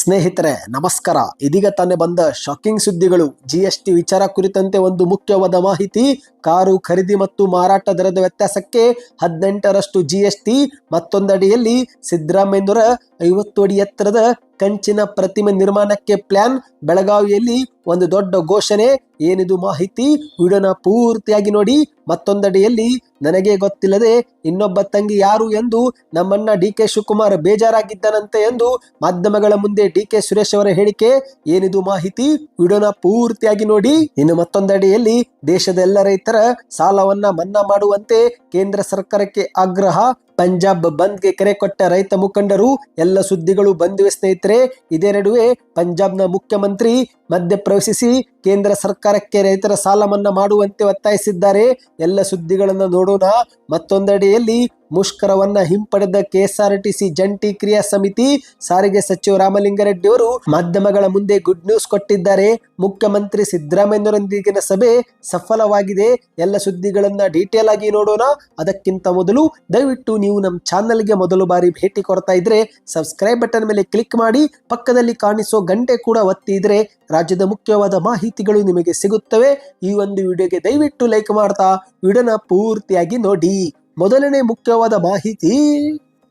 ಸ್ನೇಹಿತರೆ, ನಮಸ್ಕಾರ. ಇದೀಗ ತಾನೇ ಬಂದ ಶಾಕಿಂಗ್ ಸುದ್ದಿಗಳು. ಜಿ ಎಸ್ ಟಿ ವಿಚಾರ ಕುರಿತಂತೆ ಒಂದು ಮುಖ್ಯವಾದ ಮಾಹಿತಿ, ಕಾರು ಖರೀದಿ ಮತ್ತು ಮಾರಾಟ ದರದ ವ್ಯತ್ಯಾಸಕ್ಕೆ ಹದಿನೆಂಟರಷ್ಟು ಜಿ ಎಸ್ ಟಿ ಮತ್ತೊಂದಡಿಯಲ್ಲಿ ಸಿದ್ದರಾಮಯ್ಯನವರ ಐವತ್ತು ಅಡಿ ಎತ್ತರದ ಕಂಚಿನ ಪ್ರತಿಮೆ ನಿರ್ಮಾಣಕ್ಕೆ ಪ್ಲಾನ್. ಬೆಳಗಾವಿಯಲ್ಲಿ ಒಂದು ದೊಡ್ಡ ಘೋಷಣೆ. ಏನಿದು ಮಾಹಿತಿ? ವಿಡಿಯೋನ ಪೂರ್ತಿಯಾಗಿ ನೋಡಿ. ಮತ್ತೊಂದಡಿಯಲ್ಲಿ, ನನಗೆ ಗೊತ್ತಿಲ್ಲದೆ ಇನ್ನೊಬ್ಬ ತಂಗಿ ಯಾರು ಎಂದು ನಮ್ಮನ್ನ ಡಿ ಕೆ ಶಿವಕುಮಾರ್ ಬೇಜಾರಾಗಿದ್ದನಂತೆ ಎಂದು ಮಾಧ್ಯಮಗಳ ಮುಂದೆ ಡಿ ಕೆ ಸುರೇಶ್ ಅವರ ಹೇಳಿಕೆ. ಏನಿದು ಮಾಹಿತಿ? ವಿಡಿಯೋನ ಪೂರ್ತಿಯಾಗಿ ನೋಡಿ. ಇನ್ನು ಮತ್ತೊಂದಡಿಯಲ್ಲಿ, ದೇಶದ ಎಲ್ಲ ರೈತರ ಸಾಲವನ್ನ ಮನ್ನಾ ಮಾಡುವಂತೆ ಕೇಂದ್ರ ಸರ್ಕಾರಕ್ಕೆ ಆಗ್ರಹ. ಪಂಜಾಬ್ ಬಂದ್ಗೆ ಕರೆ ಕೊಟ್ಟ ರೈತ ಮುಖಂಡರು ಎಲ್ಲ ಸುದ್ದಿಗಳು ಬಂದಿವೆ ಸ್ನೇಹಿತರೆ. ಇದೇ ನಡುವೆ ಪಂಜಾಬ್ನ ಮುಖ್ಯಮಂತ್ರಿ ಮಧ್ಯಪ್ರವೇಶಿಸಿ ಕೇಂದ್ರ ಸರ್ಕಾರಕ್ಕೆ ರೈತರ ಸಾಲ ಮನ್ನಾ ಮಾಡುವಂತೆ ಒತ್ತಾಯಿಸಿದ್ದಾರೆ. ಎಲ್ಲ ಸುದ್ದಿಗಳನ್ನು ನೋಡೋಣ. ಮತ್ತೊಂದೆಡೆಯಲ್ಲಿ ಮುಷ್ಕರವನ್ನ ಹಿಂಪಡೆದ ಕೆಎಸ್ಆರ್ಟಿಸಿ ಜಂಟಿ ಕ್ರಿಯಾ ಸಮಿತಿ, ಸಾರಿಗೆ ಸಚಿವ ರಾಮಲಿಂಗಾರೆಡ್ಡಿ ಅವರು ಮಾಧ್ಯಮಗಳ ಮುಂದೆ ಗುಡ್ ನ್ಯೂಸ್ ಕೊಟ್ಟಿದ್ದಾರೆ. ಮುಖ್ಯಮಂತ್ರಿ ಸಿದ್ದರಾಮಯ್ಯರೊಂದಿಗಿನ ಸಭೆ ಸಫಲವಾಗಿದೆ. ಎಲ್ಲ ಸುದ್ದಿಗಳನ್ನ ಡೀಟೇಲ್ ಆಗಿ ನೋಡೋಣ. ಅದಕ್ಕಿಂತ ಮೊದಲು ದಯವಿಟ್ಟು ನೀವು ನಮ್ಮ ಚಾನಲ್ಗೆ ಮೊದಲು ಬಾರಿ ಭೇಟಿ ಕೊಡ್ತಾ ಇದ್ರೆ ಸಬ್ಸ್ಕ್ರೈಬ್ ಬಟನ್ ಮೇಲೆ ಕ್ಲಿಕ್ ಮಾಡಿ, ಪಕ್ಕದಲ್ಲಿ ಕಾಣಿಸೋ ಗಂಟೆ ಕೂಡ ಒತ್ತಿ ಇದ್ರೆ ರಾಜ್ಯದ ಮುಖ್ಯವಾದ ಮಾಹಿತಿಗಳು ನಿಮಗೆ ಸಿಗುತ್ತವೆ. ಈ ಒಂದು ವಿಡಿಯೋಗೆ ದಯವಿಟ್ಟು ಲೈಕ್ ಮಾಡ್ತಾ ವಿಡಿಯೋನ ಪೂರ್ತಿಯಾಗಿ ನೋಡಿ. ಮೊದಲನೇ ಮುಖ್ಯವಾದ ಮಾಹಿತಿ,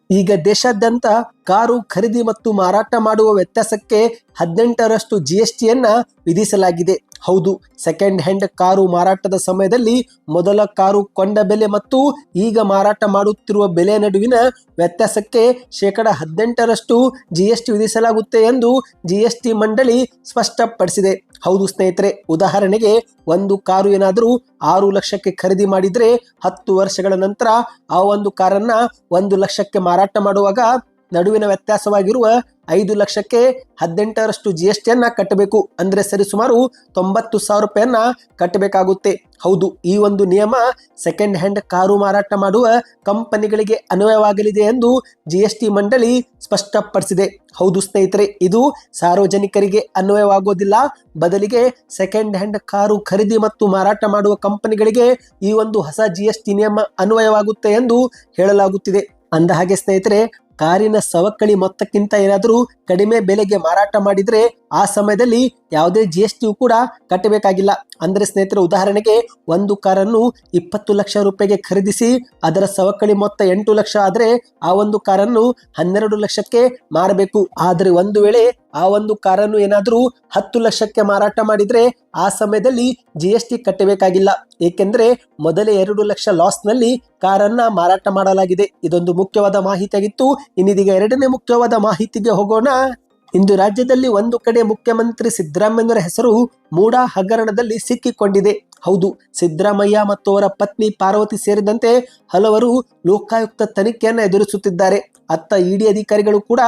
ಈಗ ದೇಶಾದ್ಯಂತ ಕಾರು ಖರೀದಿ ಮತ್ತು ಮಾರಾಟ ಮಾಡುವ ವ್ಯತ್ಯಾಸಕ್ಕೆ ಹದಿನೆಂಟರಷ್ಟು ಜಿ ಎಸ್ ಟಿಯನ್ನ ವಿಧಿಸಲಾಗಿದೆ. ಹೌದು ಸೆಕೆಂಡ್ ಹ್ಯಾಂಡ್ ಕಾರು ಮಾರಾಟದ ಸಮಯದಲ್ಲಿ ಮೊದಲ ಕಾರು ಕೊಂಡ ಬೆಲೆ ಮತ್ತು ಈಗ ಮಾರಾಟ ಮಾಡುತ್ತಿರುವ ಬೆಲೆ ನಡುವಿನ ವ್ಯತ್ಯಾಸಕ್ಕೆ ಶೇಕಡ ಹದಿನೆಂಟರಷ್ಟು ಜಿ ಎಸ್ ಟಿ ವಿಧಿಸಲಾಗುತ್ತೆ ಎಂದು ಜಿ ಎಸ್ ಟಿ ಮಂಡಳಿ ಸ್ಪಷ್ಟಪಡಿಸಿದೆ. ಹೌದು ಸ್ನೇಹಿತರೆ, ಉದಾಹರಣೆಗೆ ಒಂದು ಕಾರು ಏನಾದರೂ ಆರು ಲಕ್ಷಕ್ಕೆ ಖರೀದಿ ಮಾಡಿದರೆ ಹತ್ತು ವರ್ಷಗಳ ನಂತರ ಆ ಒಂದು ಕಾರನ್ನ ಒಂದು ಲಕ್ಷಕ್ಕೆ ಮಾರಾಟ ಮಾಡುವಾಗ ನಡುವಿನ ವ್ಯತ್ಯಾಸವಾಗಿರುವ ಐದು ಲಕ್ಷಕ್ಕೆ ಹದಿನೆಂಟರಷ್ಟು ಜಿ ಎಸ್ ಟಿಯನ್ನ ಕಟ್ಟಬೇಕು. ಅಂದ್ರೆ ಸರಿಸುಮಾರು ತೊಂಬತ್ತು ಸಾವಿರ ರೂಪಾಯನ್ನ ಕಟ್ಟಬೇಕಾಗುತ್ತೆ. ಹೌದು, ಈ ಒಂದು ನಿಯಮ ಸೆಕೆಂಡ್ ಹ್ಯಾಂಡ್ ಕಾರು ಮಾರಾಟ ಮಾಡುವ ಕಂಪನಿಗಳಿಗೆ ಅನ್ವಯವಾಗಲಿದೆ ಎಂದು ಜಿ ಎಸ್ ಟಿ ಮಂಡಳಿ ಸ್ಪಷ್ಟಪಡಿಸಿದೆ. ಹೌದು ಸ್ನೇಹಿತರೆ, ಇದು ಸಾರ್ವಜನಿಕರಿಗೆ ಅನ್ವಯವಾಗೋದಿಲ್ಲ. ಬದಲಿಗೆ ಸೆಕೆಂಡ್ ಹ್ಯಾಂಡ್ ಕಾರು ಖರೀದಿ ಮತ್ತು ಮಾರಾಟ ಮಾಡುವ ಕಂಪನಿಗಳಿಗೆ ಈ ಒಂದು ಹೊಸ ಜಿ ಎಸ್ ಟಿ ನಿಯಮ ಅನ್ವಯವಾಗುತ್ತೆ ಎಂದು ಹೇಳಲಾಗುತ್ತಿದೆ. ಅಂದ ಹಾಗೆ ಸ್ನೇಹಿತರೆ ಕಾರಿನ ಸವಕಳಿ ಮೊತ್ತಕ್ಕಿಂತ ಏನಾದರೂ ಕಡಿಮೆ ಬೆಲೆಗೆ ಮಾರಾಟ ಮಾಡಿದ್ರೆ ಆ ಸಮಯದಲ್ಲಿ ಯಾವುದೇ ಜಿ ಎಸ್ ಟಿ ಕೂಡ ಕಟ್ಟಬೇಕಾಗಿಲ್ಲ. ಅಂದ್ರೆ ಸ್ನೇಹಿತರೆ, ಉದಾಹರಣೆಗೆ ಒಂದು ಕಾರನ್ನು ಇಪ್ಪತ್ತು ಲಕ್ಷ ರೂಪಾಯಿಗೆ ಖರೀದಿಸಿ ಅದರ ಸವಕಳಿ ಮೊತ್ತ ಎಂಟು ಲಕ್ಷ ಆದ್ರೆ ಆ ಒಂದು ಕಾರನ್ನು ಹನ್ನೆರಡು ಲಕ್ಷಕ್ಕೆ ಮಾರಬೇಕು. ಆದರೆ ಒಂದು ವೇಳೆ ಆ ಒಂದು ಕಾರನ್ನು ಏನಾದರೂ ಹತ್ತು ಲಕ್ಷಕ್ಕೆ ಮಾರಾಟ ಮಾಡಿದ್ರೆ ಆ ಸಮಯದಲ್ಲಿ ಜಿ ಎಸ್ ಟಿ ಕಟ್ಟಬೇಕಾಗಿಲ್ಲ. ಏಕೆಂದರೆ ಮೊದಲೇ ಎರಡು ಲಕ್ಷ ಲಾಸ್ನಲ್ಲಿ ಕಾರನ್ನ ಮಾರಾಟ ಮಾಡಲಾಗಿದೆ. ಇದೊಂದು ಮುಖ್ಯವಾದ ಮಾಹಿತಿಯಾಗಿತ್ತು. ಇನ್ನಿದೀಗ ಎರಡನೇ ಮುಖ್ಯವಾದ ಮಾಹಿತಿಗೆ ಹೋಗೋಣ. ಇಂದು ರಾಜ್ಯದಲ್ಲಿ ಒಂದು ಕಡೆ ಮುಖ್ಯಮಂತ್ರಿ ಸಿದ್ದರಾಮಯ್ಯನವರ ಹೆಸರು ಮೂಡಾ ಹಗರಣದಲ್ಲಿ ಸಿಕ್ಕಿಕೊಂಡಿದೆ. ಹೌದು, ಸಿದ್ದರಾಮಯ್ಯ ಮತ್ತು ಅವರ ಪತ್ನಿ ಪಾರ್ವತಿ ಸೇರಿದಂತೆ ಹಲವರು ಲೋಕಾಯುಕ್ತ ತನಿಖೆಯನ್ನು ಎದುರಿಸುತ್ತಿದ್ದಾರೆ. ಅತ್ತ ಇಡಿ ಅಧಿಕಾರಿಗಳು ಕೂಡ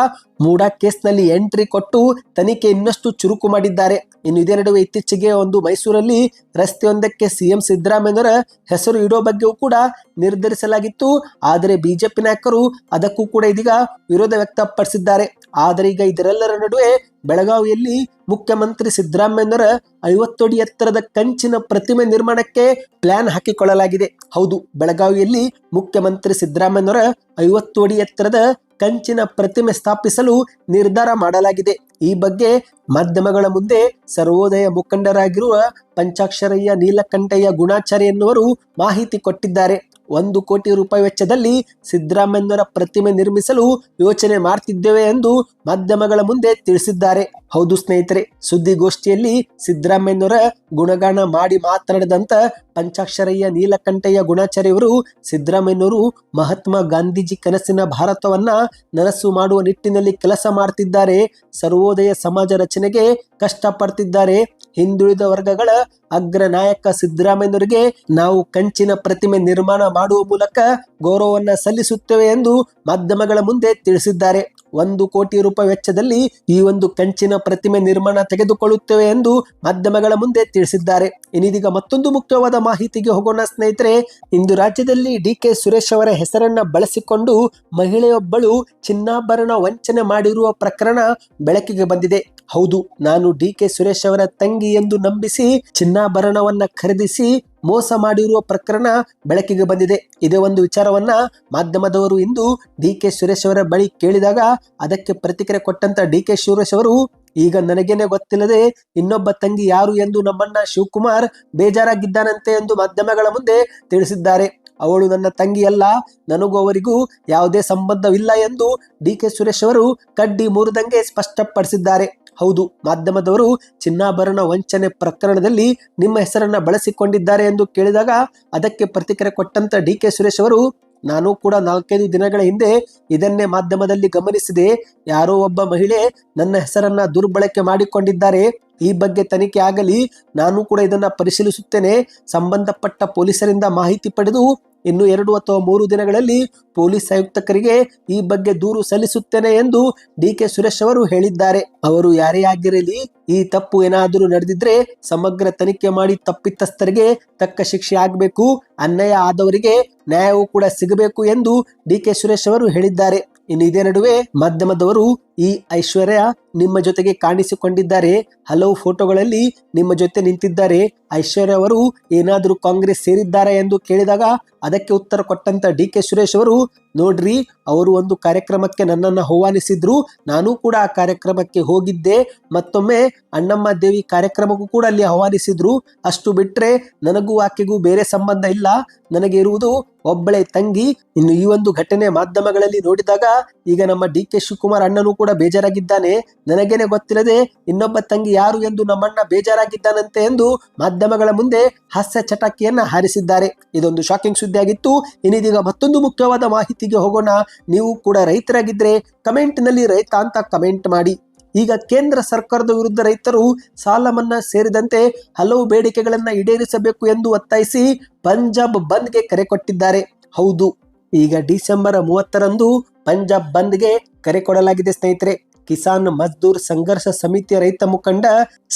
ಮೂಡಾ ಕೇಸ್ನಲ್ಲಿ ಎಂಟ್ರಿ ಕೊಟ್ಟು ತನಿಖೆ ಇನ್ನಷ್ಟು ಚುರುಕು ಮಾಡಿದ್ದಾರೆ. ಇನ್ನು ಇದೇ ನಡುವೆ ಇತ್ತೀಚೆಗೆ ಒಂದು ಮೈಸೂರಲ್ಲಿ ರಸ್ತೆಯೊಂದಕ್ಕೆ ಸಿಎಂ ಸಿದ್ದರಾಮಯ್ಯನವರ ಹೆಸರು ಇಡೋ ಬಗ್ಗೆಯೂ ಕೂಡ ನಿರ್ಧರಿಸಲಾಗಿತ್ತು. ಆದರೆ ಬಿಜೆಪಿ ನಾಯಕರು ಅದಕ್ಕೂ ಕೂಡ ಇದೀಗ ವಿರೋಧ ವ್ಯಕ್ತಪಡಿಸಿದ್ದಾರೆ. ಆದರೆ ಈಗ ಇದರೆಲ್ಲರ ನಡುವೆ ಬೆಳಗಾವಿಯಲ್ಲಿ ಮುಖ್ಯಮಂತ್ರಿ ಸಿದ್ದರಾಮಯ್ಯನವರ ಐವತ್ತು ಅಡಿ ಎತ್ತರದ ಕಂಚಿನ ಪ್ರತಿಮೆ ನಿರ್ಮಾಣಕ್ಕೆ ಪ್ಲಾನ್ ಹಾಕಿಕೊಳ್ಳಲಾಗಿದೆ. ಹೌದು, ಬೆಳಗಾವಿಯಲ್ಲಿ ಮುಖ್ಯಮಂತ್ರಿ ಸಿದ್ದರಾಮಯ್ಯನವರ ಐವತ್ತು ಅಡಿ ಎತ್ತರದ ಕಂಚಿನ ಪ್ರತಿಮೆ ಸ್ಥಾಪಿಸಲು ನಿರ್ಧಾರ ಮಾಡಲಾಗಿದೆ. ಈ ಬಗ್ಗೆ ಮಾಧ್ಯಮಗಳ ಮುಂದೆ ಸರ್ವೋದಯ ಮುಖಂಡರಾಗಿರುವ ಪಂಚಾಕ್ಷರಯ್ಯ, ನೀಲಕಂಠಯ್ಯ, ಗುಣಾಚಾರ್ಯ ಎನ್ನುವರು ಮಾಹಿತಿ ಕೊಟ್ಟಿದ್ದಾರೆ. ಒಂದು ಕೋಟಿ ರೂಪಾಯಿ ವೆಚ್ಚದಲ್ಲಿ ಸಿದ್ದರಾಮಯ್ಯನವರ ಪ್ರತಿಮೆ ನಿರ್ಮಿಸಲು ಯೋಚನೆ ಮಾಡ್ತಿದ್ದೇವೆ ಎಂದು ಮಾಧ್ಯಮಗಳ ಮುಂದೆ ತಿಳಿಸಿದ್ದಾರೆ. ಹೌದು ಸ್ನೇಹಿತರೆ, ಸುದ್ದಿಗೋಷ್ಠಿಯಲ್ಲಿ ಸಿದ್ದರಾಮಯ್ಯನವರ ಗುಣಗಾನ ಮಾಡಿ ಮಾತನಾಡಿದಂತ ಪಂಚಾಕ್ಷರಯ್ಯ ನೀಲಕಂಠಯ್ಯ ಗುಣಾಚಾರ್ಯವರು ಸಿದ್ದರಾಮಯ್ಯನವರು ಮಹಾತ್ಮ ಗಾಂಧೀಜಿ ಕನಸಿನ ಭಾರತವನ್ನ ನನಸು ಮಾಡುವ ನಿಟ್ಟಿನಲ್ಲಿ ಕೆಲಸ ಮಾಡ್ತಿದ್ದಾರೆ, ಸರ್ವೋದಯ ಸಮಾಜ ರಚನೆಗೆ ಕಷ್ಟಪಡ್ತಿದ್ದಾರೆ. ಹಿಂದುಳಿದ ವರ್ಗಗಳ ಅಗ್ರ ನಾಯಕ ಸಿದ್ದರಾಮಯ್ಯನವರಿಗೆ ನಾವು ಕಂಚಿನ ಪ್ರತಿಮೆ ನಿರ್ಮಾಣ ಮಾಡುವ ಮೂಲಕ ಗೌರವವನ್ನ ಸಲ್ಲಿಸುತ್ತೇವೆ ಎಂದು ಮಾಧ್ಯಮಗಳ ಮುಂದೆ ತಿಳಿಸಿದ್ದಾರೆ. ಒಂದು ಕೋಟಿ ರೂಪಾಯಿ ವೆಚ್ಚದಲ್ಲಿ ಈ ಒಂದು ಕಂಚಿನ ಪ್ರತಿಮೆ ನಿರ್ಮಾಣ ತೆಗೆದುಕೊಳ್ಳುತ್ತೇವೆ ಎಂದು ಮಾಧ್ಯಮಗಳ ಮುಂದೆ ತಿಳಿಸಿದ್ದಾರೆ. ಇನ್ನಿದೀಗ ಮತ್ತೊಂದು ಮುಖ್ಯವಾದ ಮಾಹಿತಿಗೆ ಹೋಗೋಣ ಸ್ನೇಹಿತರೆ. ಇಂದು ರಾಜ್ಯದಲ್ಲಿ ಡಿ ಕೆ ಸುರೇಶ್ ಅವರ ಹೆಸರನ್ನ ಬಳಸಿಕೊಂಡು ಮಹಿಳೆಯೊಬ್ಬಳು ಚಿನ್ನಾಭರಣ ವಂಚನೆ ಮಾಡಿರುವ ಪ್ರಕರಣ ಬೆಳಕಿಗೆ ಬಂದಿದೆ. ಹೌದು, ನಾನು ಡಿ ಕೆ ಸುರೇಶ್ ಅವರ ತಂಗಿ ಎಂದು ನಂಬಿಸಿ ಚಿನ್ನಾಭರಣವನ್ನ ಖರೀದಿಸಿ ಮೋಸ ಮಾಡಿರುವ ಪ್ರಕರಣ ಬೆಳಕಿಗೆ ಬಂದಿದೆ. ಇದೇ ಒಂದು ವಿಚಾರವನ್ನ ಮಾಧ್ಯಮದವರು ಇಂದು ಡಿ ಕೆ ಸುರೇಶ್ ಅವರ ಬಳಿ ಕೇಳಿದಾಗ ಅದಕ್ಕೆ ಪ್ರತಿಕ್ರಿಯೆ ಕೊಟ್ಟಂತ ಡಿ ಕೆ ಸುರೇಶ್ ಅವರು, ಈಗ ನನಗೇನೆ ಗೊತ್ತಿಲ್ಲದೆ ಇನ್ನೊಬ್ಬ ತಂಗಿ ಯಾರು ಎಂದು ನಮ್ಮಣ್ಣ ಶಿವಕುಮಾರ್ ಬೇಜಾರಾಗಿದ್ದಾನಂತೆ ಎಂದು ಮಾಧ್ಯಮಗಳ ಮುಂದೆ ತಿಳಿಸಿದ್ದಾರೆ. ಅವಳು ನನ್ನ ತಂಗಿಯಲ್ಲ, ನನಗೂ ಅವರಿಗೂ ಯಾವುದೇ ಸಂಬಂಧವಿಲ್ಲ ಎಂದು ಡಿ ಕೆ ಸುರೇಶ್ ಅವರು ಕಡ್ಡಿ ಮುರಿದಂಗೆ ಸ್ಪಷ್ಟಪಡಿಸಿದ್ದಾರೆ. ಹೌದು, ಮಾಧ್ಯಮದವರು ಚಿನ್ನಾಭರಣ ವಂಚನೆ ಪ್ರಕರಣದಲ್ಲಿ ನಿಮ್ಮ ಹೆಸರನ್ನ ಬಳಸಿಕೊಂಡಿದ್ದಾರೆ ಎಂದು ಕೇಳಿದಾಗ ಅದಕ್ಕೆ ಪ್ರತಿಕ್ರಿಯೆ ಕೊಟ್ಟಂತ ಡಿ ಕೆ ಸುರೇಶ್ ಅವರು, ನಾನು ಕೂಡ ನಾಲ್ಕೈದು ದಿನಗಳ ಹಿಂದೆ ಇದನ್ನೇ ಮಾಧ್ಯಮದಲ್ಲಿ ಗಮನಿಸಿದೆ. ಯಾರೋ ಒಬ್ಬ ಮಹಿಳೆ ನನ್ನ ಹೆಸರನ್ನ ದುರ್ಬಳಕೆ ಮಾಡಿಕೊಂಡಿದ್ದಾರೆ. ಈ ಬಗ್ಗೆ ತನಿಖೆ ಆಗಲಿ. ನಾನು ಕೂಡ ಇದನ್ನ ಪರಿಶೀಲಿಸುತ್ತೇನೆ. ಸಂಬಂಧಪಟ್ಟ ಪೊಲೀಸರಿಂದ ಮಾಹಿತಿ ಪಡೆದು ಇನ್ನು ಎರಡು ಅಥವಾ ಮೂರು ದಿನಗಳಲ್ಲಿ ಪೊಲೀಸ್ ಆಯುಕ್ತಕರಿಗೆ ಈ ಬಗ್ಗೆ ದೂರು ಸಲ್ಲಿಸುತ್ತೇನೆ ಎಂದು ಡಿ ಕೆ ಸುರೇಶ್ ಅವರು ಹೇಳಿದ್ದಾರೆ. ಅವರು ಯಾರೇ ಆಗಿರಲಿ ಈ ತಪ್ಪು ಏನಾದರೂ ನಡೆದಿದ್ರೆ ಸಮಗ್ರ ತನಿಖೆ ಮಾಡಿ ತಪ್ಪಿತಸ್ಥರಿಗೆ ತಕ್ಕ ಶಿಕ್ಷೆ ಆಗಬೇಕು, ಅನ್ಯಾಯ ಆದವರಿಗೆ ನ್ಯಾಯವೂ ಕೂಡ ಸಿಗಬೇಕು ಎಂದು ಡಿ ಕೆ ಸುರೇಶ್ ಅವರು ಹೇಳಿದ್ದಾರೆ. ಇನ್ನು ಇದೇ ನಡುವೆ ಮಾಧ್ಯಮದವರು ಈ ಐಶ್ವರ್ಯ ನಿಮ್ಮ ಜೊತೆಗೆ ಕಾಣಿಸಿಕೊಂಡಿದ್ದಾರೆ. ಹಲವು ಫೋಟೋಗಳಲ್ಲಿ ನಿಮ್ಮ ಜೊತೆ ನಿಂತಿದ್ದಾರೆ. ಐಶ್ವರ್ಯ ಅವರು ಏನಾದರೂ ಕಾಂಗ್ರೆಸ್ ಸೇರಿದ್ದಾರೆ ಎಂದು ಕೇಳಿದಾಗ ಅದಕ್ಕೆ ಉತ್ತರ ಕೊಟ್ಟಂತ ಡಿ ಕೆ ಸುರೇಶ್ ಅವರು, ನೋಡ್ರಿ, ಅವರು ಒಂದು ಕಾರ್ಯಕ್ರಮಕ್ಕೆ ನನ್ನನ್ನು ಆಹ್ವಾನಿಸಿದ್ರು. ನಾನು ಕೂಡ ಆ ಕಾರ್ಯಕ್ರಮಕ್ಕೆ ಹೋಗಿದ್ದೆ. ಮತ್ತೊಮ್ಮೆ ಅಣ್ಣಮ್ಮ ದೇವಿ ಕಾರ್ಯಕ್ರಮಕ್ಕೂ ಕೂಡ ಅಲ್ಲಿ ಆಹ್ವಾನಿಸಿದ್ರು. ಅಷ್ಟು ಬಿಟ್ರೆ ನನಗೂ ಆಕೆಗೂ ಬೇರೆ ಸಂಬಂಧ ಇಲ್ಲ. ನನಗೆ ಇರುವುದು ಒಬ್ಬಳೆ ತಂಗಿ. ಇನ್ನು ಈ ಒಂದು ಘಟನೆ ಮಾಧ್ಯಮಗಳಲ್ಲಿ ನೋಡಿದಾಗ ಈಗ ನಮ್ಮ ಡಿ ಕೆ ಶಿವಕುಮಾರ್ ಅಣ್ಣನೂ ಬೇಜಾರಾಗಿದ್ದಾನೆ. ನನಗೇನೆ ಗೊತ್ತಿಲ್ಲದೆ ಇನ್ನೊಬ್ಬ ತಂಗಿ ಯಾರು ಎಂದು ನಮ್ಮಣ್ಣ ಬೇಜಾರಾಗಿದ್ದಾನಂತೆ ಎಂದು ಮಾಧ್ಯಮಗಳ ಮುಂದೆ ಹಾಸ್ಯ ಚಟಾಕಿಯನ್ನ ಹಾರಿಸಿದ್ದಾರೆ. ಇದೊಂದು ಶಾಕಿಂಗ್ ಸುದ್ದಿಯಾಗಿತ್ತು. ಇನ್ನಿದೀಗ ಮತ್ತೊಂದು ಮುಖ್ಯವಾದ ಮಾಹಿತಿಗೆ ಹೋಗೋಣ. ನೀವು ಕೂಡ ರೈತರಾಗಿದ್ರೆ ಕಮೆಂಟ್ನಲ್ಲಿ ರೈತ ಅಂತ ಕಮೆಂಟ್ ಮಾಡಿ. ಈಗ ಕೇಂದ್ರ ಸರ್ಕಾರದ ವಿರುದ್ಧ ರೈತರು ಸಾಲ ಮನ್ನಾ ಸೇರಿದಂತೆ ಹಲವು ಬೇಡಿಕೆಗಳನ್ನು ಈಡೇರಿಸಬೇಕು ಎಂದು ಒತ್ತಾಯಿಸಿ ಪಂಜಾಬ್ ಬಂದ್ಗೆ ಕರೆ ಕೊಟ್ಟಿದ್ದಾರೆ. ಹೌದು. ಈಗ ಡಿಸೆಂಬರ್ ಮೂವತ್ತರಂದು ಪಂಜಾಬ್ ಬಂದ್ಗೆ ಕರೆ ಕೊಡಲಾಗಿದೆ ಸ್ನೇಹಿತರೆ. ಕಿಸಾನ್ ಮಜ್ದೂರ್ ಸಂಘರ್ಷ ಸಮಿತಿಯ ರೈತ ಮುಖಂಡ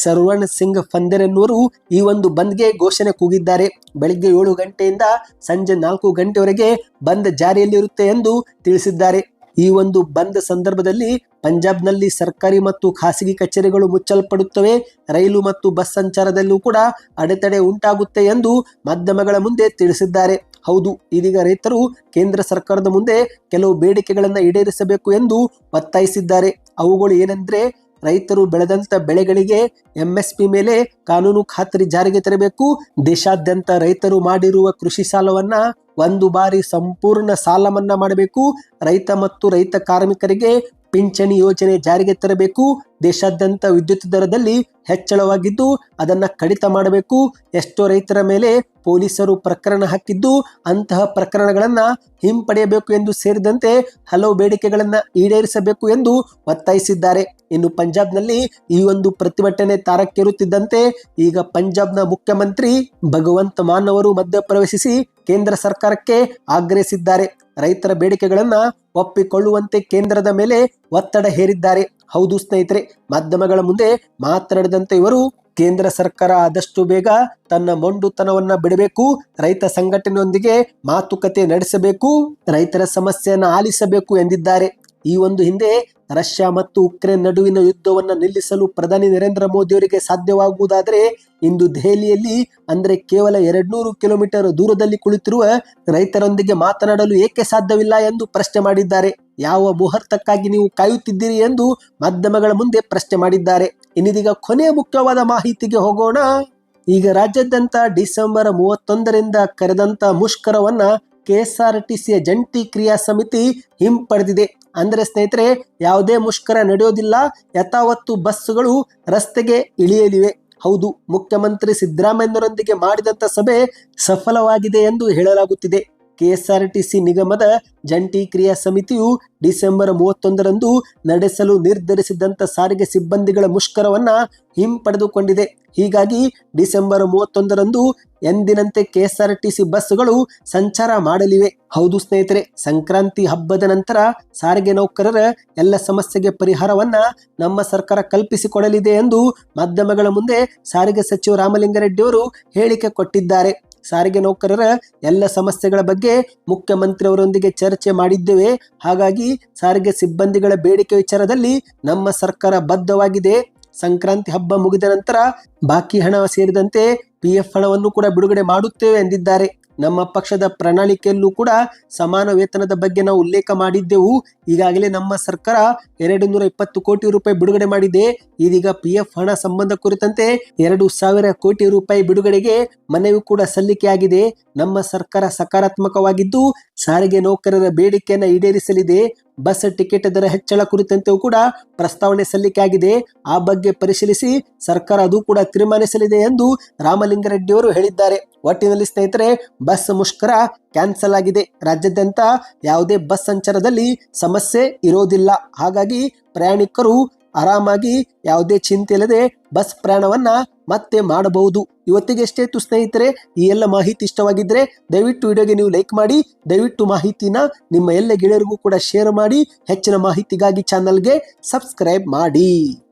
ಸರ್ವಣ್ ಸಿಂಗ್ ಫಂದರ್ ಎನ್ನುವರು ಈ ಒಂದು ಬಂದ್ಗೆ ಘೋಷಣೆ ಕೂಗಿದ್ದಾರೆ. ಬೆಳಿಗ್ಗೆ ಏಳು ಗಂಟೆಯಿಂದ ಸಂಜೆ ನಾಲ್ಕು ಗಂಟೆವರೆಗೆ ಬಂದ್ ಜಾರಿಯಲ್ಲಿರುತ್ತೆ ಎಂದು ತಿಳಿಸಿದ್ದಾರೆ. ಈ ಒಂದು ಬಂದ್ ಸಂದರ್ಭದಲ್ಲಿ ಪಂಜಾಬ್ನಲ್ಲಿ ಸರ್ಕಾರಿ ಮತ್ತು ಖಾಸಗಿ ಕಚೇರಿಗಳು ಮುಚ್ಚಲ್ಪಡುತ್ತವೆ. ರೈಲು ಮತ್ತು ಬಸ್ ಸಂಚಾರದಲ್ಲೂ ಕೂಡ ಅಡೆತಡೆ ಉಂಟಾಗುತ್ತೆ ಎಂದು ಮಾಧ್ಯಮಗಳ ಮುಂದೆ ತಿಳಿಸಿದ್ದಾರೆ. ಹೌದು, ಇದೀಗ ರೈತರು ಕೇಂದ್ರ ಸರ್ಕಾರದ ಮುಂದೆ ಕೆಲವು ಬೇಡಿಕೆಗಳನ್ನು ಈಡೇರಿಸಬೇಕು ಎಂದು ಒತ್ತಾಯಿಸಿದ್ದಾರೆ. ಅವುಗಳು ಏನೆಂದ್ರೆ ರೈತರು ಬೆಳೆದಂತ ಬೆಳೆಗಳಿಗೆ ಎಂಎಸ್ಪಿ ಮೇಲೆ ಕಾನೂನು ಖಾತ್ರಿ ಜಾರಿಗೆ ತರಬೇಕು. ದೇಶಾದ್ಯಂತ ರೈತರು ಮಾಡಿರುವ ಕೃಷಿ ಸಾಲವನ್ನ ಒಂದು ಬಾರಿ ಸಂಪೂರ್ಣ ಸಾಲ ಮನ್ನಾ ಮಾಡಬೇಕು. ರೈತ ಮತ್ತು ರೈತ ಕಾರ್ಮಿಕರಿಗೆ ಪಿಂಚಣಿ ಯೋಜನೆ ಜಾರಿಗೆ ತರಬೇಕು. ದೇಶಾದ್ಯಂತ ವಿದ್ಯುತ್ ದರದಲ್ಲಿ ಹೆಚ್ಚಳವಾಗಿದ್ದು, ಅದನ್ನ ಕಡಿತ ಮಾಡಬೇಕು. ಎಷ್ಟೋ ರೈತರ ಮೇಲೆ ಪೊಲೀಸರು ಪ್ರಕರಣ ಹಾಕಿದ್ದು, ಅಂತಹ ಪ್ರಕರಣಗಳನ್ನ ಹಿಂಪಡೆಯಬೇಕು ಎಂದು ಸೇರಿದಂತೆ ಹಲವು ಬೇಡಿಕೆಗಳನ್ನ ಈಡೇರಿಸಬೇಕು ಎಂದು ಒತ್ತಾಯಿಸಿದ್ದಾರೆ. ಇನ್ನು ಪಂಜಾಬ್ನಲ್ಲಿ ಈ ಒಂದು ಪ್ರತಿಭಟನೆ ತಾರಕ್ಕೇರುತ್ತಿದ್ದಂತೆ ಈಗ ಪಂಜಾಬ್ನ ಮುಖ್ಯಮಂತ್ರಿ ಭಗವಂತ ಮಾನ್ ಅವರು ಮಧ್ಯಪ್ರವೇಶಿಸಿ ಕೇಂದ್ರ ಸರ್ಕಾರಕ್ಕೆ ಆಗ್ರಹಿಸಿದ್ದಾರೆ. ರೈತರ ಬೇಡಿಕೆಗಳನ್ನ ಒಪ್ಪಿಕೊಳ್ಳುವಂತೆ ಕೇಂದ್ರದ ಮೇಲೆ ಒತ್ತಡ ಹೇರಿದ್ದಾರೆ. ಹೌದು ಸ್ನೇಹಿತರೆ, ಮಾಧ್ಯಮಗಳ ಮುಂದೆ ಮಾತನಾಡಿದಂತೆ ಇವರು, ಕೇಂದ್ರ ಸರ್ಕಾರ ಆದಷ್ಟು ಬೇಗ ತನ್ನ ಮೊಂಡುತನವನ್ನ ಬಿಡಬೇಕು, ರೈತ ಸಂಘಟನೆಯೊಂದಿಗೆ ಮಾತುಕತೆ ನಡೆಸಬೇಕು, ರೈತರ ಸಮಸ್ಯೆಯನ್ನು ಆಲಿಸಬೇಕು ಎಂದಿದ್ದಾರೆ. ಈ ಒಂದು ಹಿಂದೆ ರಷ್ಯಾ ಮತ್ತು ಉಕ್ರೇನ್ ನಡುವಿನ ಯುದ್ಧವನ್ನು ನಿಲ್ಲಿಸಲು ಪ್ರಧಾನಿ ನರೇಂದ್ರ ಮೋದಿ ಅವರಿಗೆ ಸಾಧ್ಯವಾಗುವುದಾದರೆ ಇಂದು ದೆಹಲಿಯಲ್ಲಿ, ಅಂದರೆ ಕೇವಲ ಎರಡ್ನೂರು ಕಿಲೋಮೀಟರ್ ದೂರದಲ್ಲಿ ಕುಳಿತಿರುವ ರೈತರೊಂದಿಗೆ ಮಾತನಾಡಲು ಏಕೆ ಸಾಧ್ಯವಿಲ್ಲ ಎಂದು ಪ್ರಶ್ನೆ ಮಾಡಿದ್ದಾರೆ. ಯಾವ ಮುಹೂರ್ತಕ್ಕಾಗಿ ನೀವು ಕಾಯುತ್ತಿದ್ದೀರಿ ಎಂದು ಮಾಧ್ಯಮಗಳ ಮುಂದೆ ಪ್ರಶ್ನೆ ಮಾಡಿದ್ದಾರೆ. ಇನ್ನಿದೀಗ ಕೊನೆಯ ಮುಖ್ಯವಾದ ಮಾಹಿತಿಗೆ ಹೋಗೋಣ. ಈಗ ರಾಜ್ಯಾದ್ಯಂತ ಡಿಸೆಂಬರ್ ಮೂವತ್ತೊಂದರಿಂದ ಕರೆದಂತ ಮುಷ್ಕರವನ್ನ ಕೆಎಸ್ಆರ್ಟಿಸಿಯ ಜಂಟಿ ಕ್ರಿಯಾ ಸಮಿತಿ ಹಿಂಪಡೆದಿದೆ. ಅಂದ್ರೆ ಸ್ನೇಹಿತರೆ, ಯಾವುದೇ ಮುಷ್ಕರ ನಡೆಯೋದಿಲ್ಲ. ಯಥಾವತ್ತು ಬಸ್ಸುಗಳು ರಸ್ತೆಗೆ ಇಳಿಯಲಿವೆ. ಹೌದು, ಮುಖ್ಯಮಂತ್ರಿ ಸಿದ್ದರಾಮಯ್ಯನವರೊಂದಿಗೆ ಮಾಡಿದಂತ ಸಭೆ ಸಫಲವಾಗಿದೆ ಎಂದು ಹೇಳಲಾಗುತ್ತಿದೆ. ಕೆಎಸ್ಆರ್ಟಿಸಿ ನಿಗಮದ ಜಂಟಿ ಕ್ರಿಯಾ ಸಮಿತಿಯು ಡಿಸೆಂಬರ್ ಮೂವತ್ತೊಂದರಂದು ನಡೆಸಲು ನಿರ್ಧರಿಸಿದಂತ ಸಾರಿಗೆ ಸಿಬ್ಬಂದಿಗಳ ಮುಷ್ಕರವನ್ನ ಹಿಂಪಡೆದುಕೊಂಡಿದೆ. ಹೀಗಾಗಿ ಡಿಸೆಂಬರ್ ಮೂವತ್ತೊಂದರಂದು ಎಂದಿನಂತೆ ಕೆಎಸ್ಆರ್ಟಿಸಿ ಬಸ್ಸುಗಳು ಸಂಚಾರ ಮಾಡಲಿವೆ. ಹೌದು ಸ್ನೇಹಿತರೆ, ಸಂಕ್ರಾಂತಿ ಹಬ್ಬದ ನಂತರ ಸಾರಿಗೆ ನೌಕರರ ಎಲ್ಲ ಸಮಸ್ಯೆಗೆ ಪರಿಹಾರವನ್ನ ನಮ್ಮ ಸರ್ಕಾರ ಕಲ್ಪಿಸಿಕೊಡಲಿದೆ ಎಂದು ಮಾಧ್ಯಮಗಳ ಮುಂದೆ ಸಾರಿಗೆ ಸಚಿವ ರಾಮಲಿಂಗಾರೆಡ್ಡಿ ಅವರು ಹೇಳಿಕೆ ಕೊಟ್ಟಿದ್ದಾರೆ. ಸಾರಿಗೆ ನೌಕರರ ಎಲ್ಲ ಸಮಸ್ಯೆಗಳ ಬಗ್ಗೆ ಮುಖ್ಯಮಂತ್ರಿಯವರೊಂದಿಗೆ ಚರ್ಚೆ ಮಾಡಿದ್ದೇವೆ. ಹಾಗಾಗಿ ಸಾರಿಗೆ ಸಿಬ್ಬಂದಿಗಳ ಬೇಡಿಕೆ ವಿಚಾರದಲ್ಲಿ ನಮ್ಮ ಸರ್ಕಾರ ಬದ್ಧವಾಗಿದೆ. ಸಂಕ್ರಾಂತಿ ಹಬ್ಬ ಮುಗಿದ ನಂತರ ಬಾಕಿ ಹಣ ಸೇರಿದಂತೆ ಪಿ ಎಫ್ ಹಣವನ್ನು ಕೂಡ ಬಿಡುಗಡೆ ಮಾಡುತ್ತೇವೆ ಎಂದಿದ್ದಾರೆ. ನಮ್ಮ ಪಕ್ಷದ ಪ್ರಣಾಳಿಕೆಯಲ್ಲೂ ಕೂಡ ಸಮಾನ ವೇತನದ ಬಗ್ಗೆ ನಾವು ಉಲ್ಲೇಖ ಮಾಡಿದ್ದೆವು. ಈಗಾಗಲೇ ನಮ್ಮ ಸರ್ಕಾರ ಎರಡು ನೂರ ಇಪ್ಪತ್ತು ಕೋಟಿ ರೂಪಾಯಿ ಬಿಡುಗಡೆ ಮಾಡಿದೆ. ಇದೀಗ ಪಿ ಎಫ್ ಹಣ ಸಂಬಂಧ ಕುರಿತಂತೆ ಎರಡು ಸಾವಿರ ಕೋಟಿ ರೂಪಾಯಿ ಬಿಡುಗಡೆಗೆ ಮನವಿ ಕೂಡ ಸಲ್ಲಿಕೆಯಾಗಿದೆ. ನಮ್ಮ ಸರ್ಕಾರ ಸಕಾರಾತ್ಮಕವಾಗಿದ್ದು, ಸಾರಿಗೆ ನೌಕರರ ಬೇಡಿಕೆಯನ್ನು ಈಡೇರಿಸಲಿದೆ. ಬಸ್ ಟಿಕೆಟ್ ದರ ಹೆಚ್ಚಳ ಕುರಿತಂತೆಯೂ ಕೂಡ ಪ್ರಸ್ತಾವನೆ ಸಲ್ಲಿಕೆಯಾಗಿದೆ. ಆ ಬಗ್ಗೆ ಪರಿಶೀಲಿಸಿ ಸರ್ಕಾರ ಅದು ಕೂಡ ತೀರ್ಮಾನಿಸಲಿದೆ ಎಂದು ರಾಮಲಿಂಗಾರೆಡ್ಡಿ ಅವರು ಹೇಳಿದ್ದಾರೆ. ಒಟ್ಟಿನಲ್ಲಿ ಸ್ನೇಹಿತರೆ, ಬಸ್ ಮುಷ್ಕರ ಕ್ಯಾನ್ಸಲ್ ಆಗಿದೆ. ರಾಜ್ಯಾದ್ಯಂತ ಯಾವುದೇ ಬಸ್ ಸಂಚಾರದಲ್ಲಿ ಸಮಸ್ಯೆ ಇರೋದಿಲ್ಲ. ಹಾಗಾಗಿ ಪ್ರಯಾಣಿಕರು ಆರಾಮಾಗಿ ಯಾವುದೇ ಚಿಂತೆ ಇಲ್ಲದೆ ಬಸ್ ಪ್ರಯಾಣವನ್ನ ಮತ್ತೆ ಮಾಡಬಹುದು. ಇವತ್ತಿಗೆ ಎಷ್ಟೇ ತು ಸ್ನೇಹಿತರೆ, ಈ ಎಲ್ಲ ಮಾಹಿತಿ ಇಷ್ಟವಾಗಿದ್ರೆ ದಯವಿಟ್ಟು ವಿಡಿಯೋಗೆ ನೀವು ಲೈಕ್ ಮಾಡಿ, ದಯವಿಟ್ಟು ಮಾಹಿತಿನ ನಿಮ್ಮ ಎಲ್ಲ ಗೆಳೆಯರಿಗೂ ಕೂಡ ಶೇರ್ ಮಾಡಿ, ಹೆಚ್ಚಿನ ಮಾಹಿತಿಗಾಗಿ ಚಾನಲ್ಗೆ ಸಬ್ಸ್ಕ್ರೈಬ್ ಮಾಡಿ.